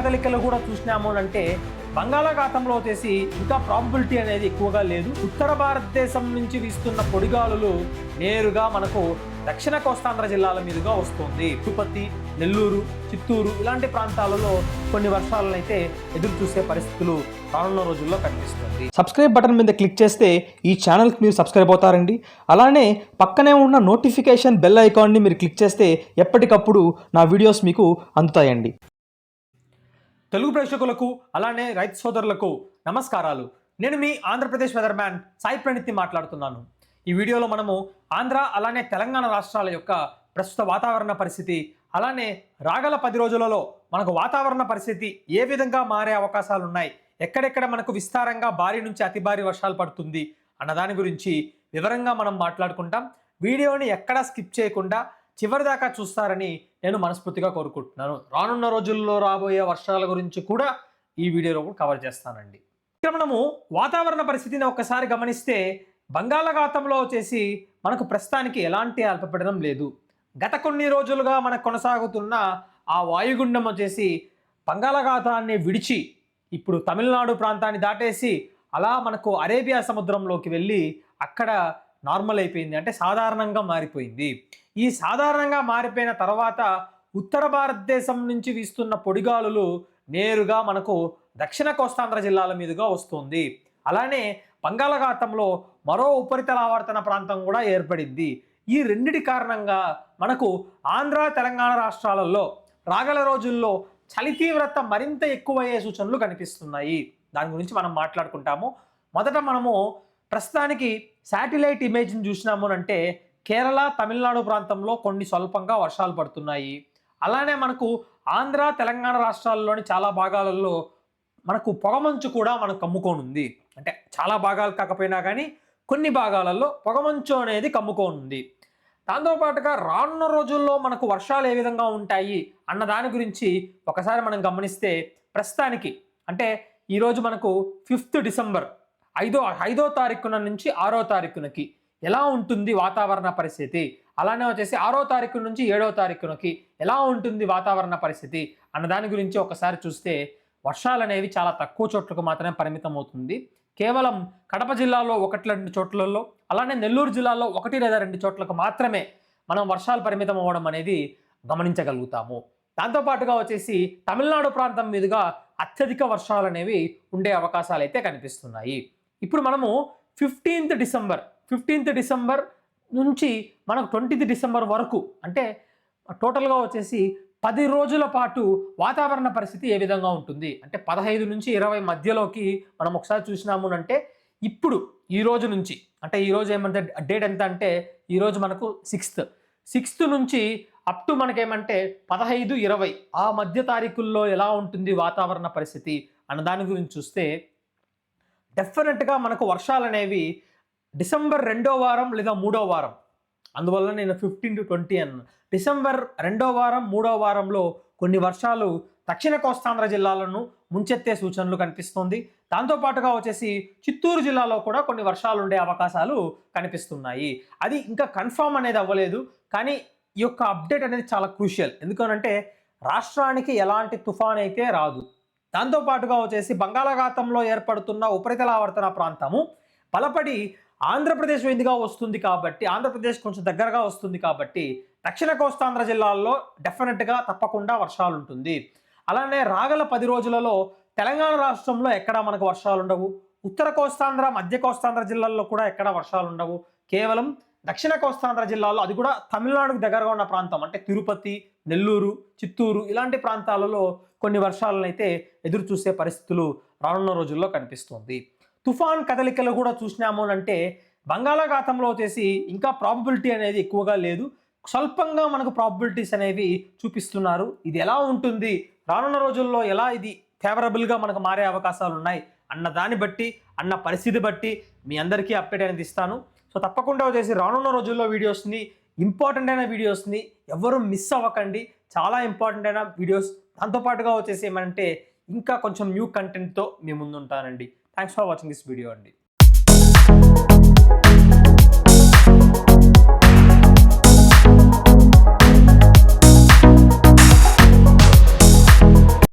కదలికలు కూడా చూసినాము అంటే బంగాళాఖాతంలో వచ్చేసి ఇంకా ప్రాబిలిటీ అనేది ఎక్కువగా లేదు. ఉత్తర భారతదేశం నుంచి వీస్తున్న పొడిగాలులు నేరుగా మనకు దక్షిణ కోస్తాంధ్ర జిల్లాల మీదుగా వస్తుంది. తిరుపతి నెల్లూరు చిత్తూరు ఇలాంటి ప్రాంతాలలో కొన్ని వర్షాలను అయితే ఎదురు చూసే పరిస్థితులు రానున్న రోజుల్లో కనిపిస్తుంది. సబ్స్క్రైబ్ బటన్ మీద క్లిక్ చేస్తే ఈ ఛానల్కి మీరు సబ్స్క్రైబ్ అవుతారండి. అలానే పక్కనే ఉన్న నోటిఫికేషన్ బెల్ ఐకాన్ని మీరు క్లిక్ చేస్తే ఎప్పటికప్పుడు నా వీడియోస్ మీకు అందుతాయండి. తెలుగు ప్రేక్షకులకు అలానే రైతు సోదరులకు నమస్కారాలు. నేను మీ ఆంధ్రప్రదేశ్ వెదర్మ్యాన్ సాయి ప్రణిత్ని మాట్లాడుతున్నాను. ఈ వీడియోలో మనము ఆంధ్ర అలానే తెలంగాణ రాష్ట్రాల యొక్క ప్రస్తుత వాతావరణ పరిస్థితి అలానే రాగల పది రోజులలో మనకు వాతావరణ పరిస్థితి ఏ విధంగా మారే అవకాశాలు ఉన్నాయి ఎక్కడెక్కడ మనకు విస్తారంగా భారీ నుంచి అతి భారీ వర్షాలు పడుతుంది అన్న దాని గురించి వివరంగా మనం మాట్లాడుకుంటాం. వీడియోని ఎక్కడా స్కిప్ చేయకుండా చివరి దాకా చూస్తారని నేను మనస్ఫూర్తిగా కోరుకుంటున్నాను. రానున్న రోజుల్లో రాబోయే వర్షాల గురించి కూడా ఈ వీడియోలో కూడా కవర్ చేస్తానండి. ఇక్కడ మనము వాతావరణ పరిస్థితిని ఒక్కసారి గమనిస్తే బంగాళాఖాతంలో వచ్చేసి మనకు ప్రస్తుతానికి ఎలాంటి అల్పపీడనం లేదు. గత కొన్ని రోజులుగా మనకు కొనసాగుతున్న ఆ వాయుగుండం వచ్చేసి బంగాళాఖాతాన్ని విడిచి ఇప్పుడు తమిళనాడు ప్రాంతాన్ని దాటేసి అలా మనకు అరేబియా సముద్రంలోకి వెళ్ళి అక్కడ నార్మల్ అయిపోయింది. అంటే సాధారణంగా మారిపోయింది. ఈ సాధారణంగా మారిపోయిన తర్వాత ఉత్తర భారతదేశం నుంచి వీస్తున్న పొడిగాలులు నేరుగా మనకు దక్షిణ కోస్తాంధ్ర జిల్లాల మీదుగా వస్తుంది. అలానే బంగాళాఖాతంలో మరో ఉపరితల ఆవర్తన ప్రాంతం కూడా ఏర్పడింది. ఈ రెండిటి కారణంగా మనకు ఆంధ్ర తెలంగాణ రాష్ట్రాలలో రాగల రోజుల్లో చలి తీవ్రత మరింత ఎక్కువయ్యే సూచనలు కనిపిస్తున్నాయి. దాని గురించి మనం మాట్లాడుకుంటాము. మొదట మనము ప్రస్తుతానికి శాటిలైట్ ఇమేజ్ని చూసినాము అంటే కేరళ తమిళనాడు ప్రాంతంలో కొన్ని స్వల్పంగా వర్షాలు పడుతున్నాయి. అలానే మనకు ఆంధ్ర తెలంగాణ రాష్ట్రాల్లోని చాలా భాగాలలో మనకు పొగమంచు కూడా మనకు కమ్ముకోనుంది అంటే చాలా భాగాలు కాకపోయినా కానీ కొన్ని భాగాలలో పొగమంచు అనేది కమ్ముకోనుంది. దాంతోపాటుగా రానున్న రోజుల్లో మనకు వర్షాలు ఏ విధంగా ఉంటాయి అన్న దాని గురించి ఒకసారి మనం గమనిస్తే ప్రస్తుతానికి అంటే ఈరోజు మనకు ఫిఫ్త్ డిసెంబర్ ఐదో ఐదో తారీఖున నుంచి ఆరో తారీఖునకి ఎలా ఉంటుంది వాతావరణ పరిస్థితి? అలానే వచ్చేసి ఆరో తారీఖు నుంచి ఏడో తారీఖునకి ఎలా ఉంటుంది వాతావరణ పరిస్థితి? అన్న దాని గురించి ఒకసారి చూస్తే వర్షాలు అనేవి చాలా తక్కువ చోట్లకు మాత్రమే పరిమితం అవుతుంది. కేవలం కడప జిల్లాలో ఒకటి రెండు చోట్లలో అలానే నెల్లూరు జిల్లాలో ఒకటి లేదా రెండు చోట్లకు మాత్రమే మనం వర్షాలు పరిమితం అవ్వడం అనేది గమనించగలుగుతాము. దాంతోపాటుగా వచ్చేసి తమిళనాడు ప్రాంతం మీదుగా అత్యధిక వర్షాలు అనేవి ఉండే అవకాశాలు అయితే కనిపిస్తున్నాయి. ఇప్పుడు మనము ఫిఫ్టీన్త్ డిసెంబర్ ఫిఫ్టీన్త్ డిసెంబర్ నుంచి మనకు ట్వంటీత్ డిసెంబర్ వరకు అంటే టోటల్గా వచ్చేసి పది రోజుల పాటు వాతావరణ పరిస్థితి ఏ విధంగా ఉంటుంది? అంటే పదహైదు నుంచి ఇరవై మధ్యలోకి మనం ఒకసారి చూసినాము అంటే ఇప్పుడు ఈ రోజు నుంచి అంటే ఈరోజు ఏమంటే డేట్ ఎంత అంటే ఈరోజు మనకు సిక్స్త్. సిక్స్త్ నుంచి అప్ టు మనకేమంటే పదహైదు ఇరవై ఆ మధ్య తారీఖుల్లో ఎలా ఉంటుంది వాతావరణ పరిస్థితి? అన్న దాని గురించి చూస్తే డెఫినెట్గా మనకు వర్షాలు అనేవి డిసెంబర్ రెండో వారం లేదా మూడో వారం. అందువల్ల నేను ఫిఫ్టీన్ టు ట్వంటీ అన్న. డిసెంబర్ రెండో వారం మూడో వారంలో కొన్ని వర్షాలు దక్షిణ కోస్తాంధ్ర జిల్లాలను ముంచెత్తే సూచనలు కనిపిస్తుంది. దాంతోపాటుగా వచ్చేసి చిత్తూరు జిల్లాలో కూడా కొన్ని వర్షాలు ఉండే అవకాశాలు కనిపిస్తున్నాయి. అది ఇంకా కన్ఫామ్ అనేది అవ్వలేదు. కానీ ఈ యొక్క అప్డేట్ అనేది చాలా క్రూషియల్. ఎందుకనంటే రాష్ట్రానికి ఎలాంటి తుఫాన్ అయితే రాదు. దాంతోపాటుగా వచ్చేసి బంగాళాఖాతంలో ఏర్పడుతున్న ఉపరితల ఆవర్తన ప్రాంతము బలపడి ఆంధ్రప్రదేశ్ మీదుగా వస్తుంది కాబట్టి ఆంధ్రప్రదేశ్ కొంచెం దగ్గరగా వస్తుంది కాబట్టి దక్షిణ కోస్తాంధ్ర జిల్లాల్లో డెఫినెట్గా తప్పకుండా వర్షాలు ఉంటుంది అలానే రాగల పది రోజులలో తెలంగాణ రాష్ట్రంలో ఎక్కడ మనకు వర్షాలు ఉండవు ఉత్తర కోస్తాంధ్ర మధ్య కోస్తాంధ్ర జిల్లాల్లో కూడా ఎక్కడ వర్షాలు ఉండవు కేవలం దక్షిణ కోస్తాంధ్ర జిల్లాలో అది కూడా తమిళనాడుకు దగ్గరగా ఉన్న ప్రాంతం అంటే తిరుపతి నెల్లూరు చిత్తూరు ఇలాంటి ప్రాంతాలలో కొన్ని వర్షాలను అయితే ఎదురు చూసే పరిస్థితులు రానున్న రోజుల్లో కనిపిస్తుంది. తుఫాన్ కదలికలు కూడా చూసినాము అంటే బంగాళాఖాతంలో వచ్చేసి ఇంకా ప్రాబబిలిటీ అనేది ఎక్కువగా లేదు. స్వల్పంగా మనకు ప్రాబిలిటీస్ అనేవి చూపిస్తున్నారు. ఇది ఎలా ఉంటుంది? రానున్న రోజుల్లో ఎలా ఇది ఫేవరబుల్గా మనకు మారే అవకాశాలు ఉన్నాయి? అన్న దాన్ని బట్టి అన్న పరిస్థితి బట్టి మీ అందరికీ అప్డేట్ అనేది ఇస్తాను. సో తప్పకుండా వచ్చేసి రానున్న రోజుల్లో వీడియోస్ని ఇంపార్టెంట్ అయిన వీడియోస్ని ఎవరు మిస్ అవ్వకండి. చాలా ఇంపార్టెంట్ అయిన వీడియోస్ దాంతోపాటుగా వచ్చేసి ఏమంటే ఇంకా కొంచెం న్యూ కంటెంట్తో మీ ముందుంటానండి. Thanks for watching this video Andy.